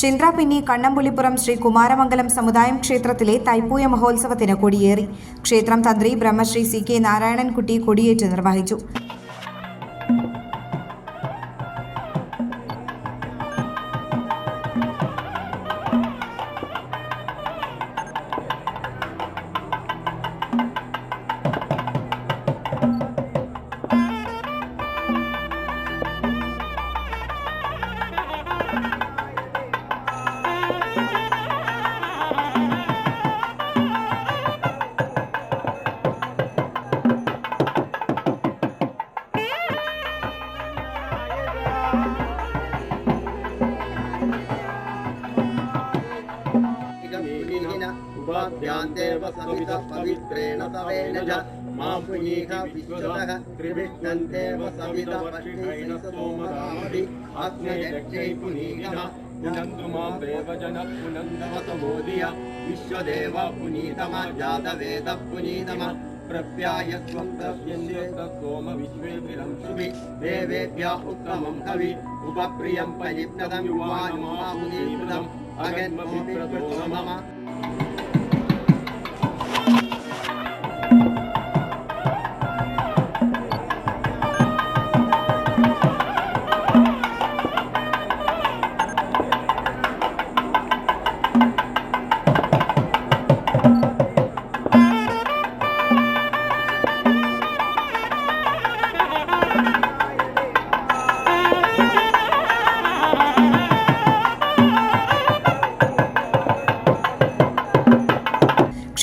ചിന്ത്രാപിന്നി കണ്ണമ്പുലിപ്പുറം ശ്രീ കുമാരമംഗലം സമുദായം ക്ഷേത്രത്തിലെ തൈപ്പൂയ മഹോത്സവത്തിന് കൊടിയേറി. ക്ഷേത്രം തന്ത്രി ബ്രഹ്മശ്രീ സി കെ നാരായണൻകുട്ടി കൊടിയേറ്റ് നിർവഹിച്ചു. उपाभ्यान्तेव सवितः पवित्रेण तवेन च। मा पुनीह विश्वतः त्रिविष्णन्तेव सवितः पष्टेन सोमरामभि आत्मयज्ञै पुनीगः पुनन्तु माँ देवजनः पुनन्दवसमोदिय विश्वदेव पुनीतम जातवेदः पुनीतम प्रप्याय स्वं सोम विश्वेभिरं शुभि देवेभ्यः उत्तमं हवि उपप्रियं परिप्तदं युवानुमामुनीकृतम् अगन्मभिप्रतो मम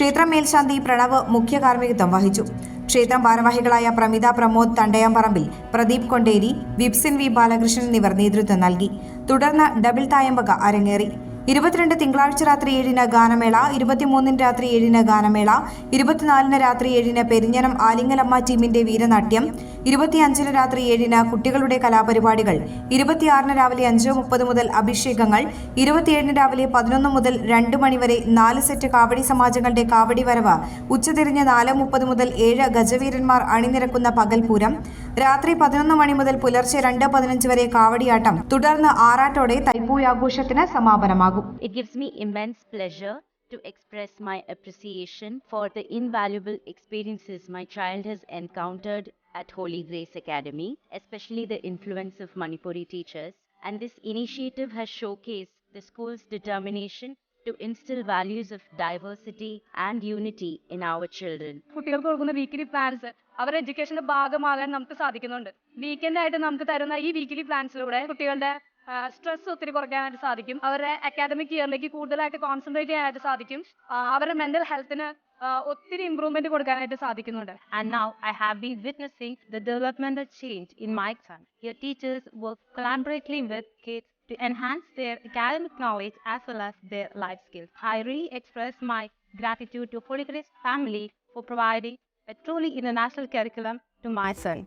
ക്ഷേത്രം മേൽശാന്തി പ്രണവ് മുഖ്യ കാർമ്മികത്വം വഹിച്ചു. ക്ഷേത്രം ഭാരവാഹികളായ പ്രമിത പ്രമോദ് തണ്ടയാമ്പറമ്പിൽ പ്രദീപ് കൊണ്ടേരി വിപ്സിൻ വി ബാലകൃഷ്ണൻ എന്നിവർ നേതൃത്വം നൽകി. തുടർന്ന് ഡബിൾ തായമ്പക അരങ്ങേറി. ഇരുപത്തിരണ്ട് തിങ്കളാഴ്ച രാത്രി ഏഴിന് ഗാനമേള ഇരുപത്തിമൂന്നിന് രാത്രി ഏഴിന് ഗാനമേള ഇരുപത്തിനാലിന് രാത്രി ഏഴിന് പെരിഞ്ഞനം ആലിംഗലമ്മ ടീമിന്റെ വീരനാട്യം ഇരുപത്തിയഞ്ചിന് രാത്രി ഏഴിന് കുട്ടികളുടെ കലാപരിപാടികൾ ഇരുപത്തിയാറിന് രാവിലെ അഞ്ച് മുപ്പത് മുതൽ അഭിഷേകങ്ങൾ ഇരുപത്തിയേഴിന് രാവിലെ പതിനൊന്ന് മുതൽ രണ്ട് മണിവരെ നാല് സെറ്റ് കാവടി സമാജങ്ങളുടെ കാവടി വരവ് ഉച്ചതിരിഞ്ഞ് നാല് മുപ്പത് മുതൽ ഏഴ് ഗജവീരന്മാർ അണിനിരക്കുന്ന പകൽപൂരം രാത്രി പതിനൊന്ന് മണി മുതൽ പുലർച്ചെ രണ്ട് പതിനഞ്ച് വരെ കാവടിയാട്ടം തുടർന്ന് ആറാട്ടോടെ തൈപ്പൂയാഘോഷത്തിന് സമാപനമാകും. It gives me immense pleasure to express my appreciation for the invaluable experiences my child has encountered at Holy Grace Academy, especially the influence of Manipuri teachers. And this initiative has showcased the school's determination to instill values of diversity and unity in our children. കുട്ടികൾക്ക് കൊടുക്കുന്ന weekly plans അവരുടെ എഡ്യൂക്കേഷന്റെ ഭാഗമാകാൻ നമുക്ക് സാധിക്കുന്നുണ്ട് weekend ആയിട്ട് നമുക്ക് തരുന്ന ഈ വീക്കിലി പ്ലാൻസിലൂടെ കുട്ടികളുടെ സ്ട്രെസ് ഒത്തിരി കുറയ്ക്കാനായിട്ട് സാധിക്കും. അവരുടെ അക്കാദമിക് ഇയറിലേക്ക് കൂടുതലായിട്ട് കോൺസെൻട്രേറ്റ് ചെയ്യാനായിട്ട് സാധിക്കും. അവരുടെ മെന്റൽ ഹെൽത്തിന് ഒത്തിരി ഇംപ്രൂവ്മെന്റ് കൊടുക്കാനായിട്ട് സാധിക്കുന്നുണ്ട്. And now I have been witnessing the developmental change in my son your teachers work collaboratively with kids to enhance their academic knowledge as well as life skills I express my gratitude to Polycris family for providing a truly international curriculum to my son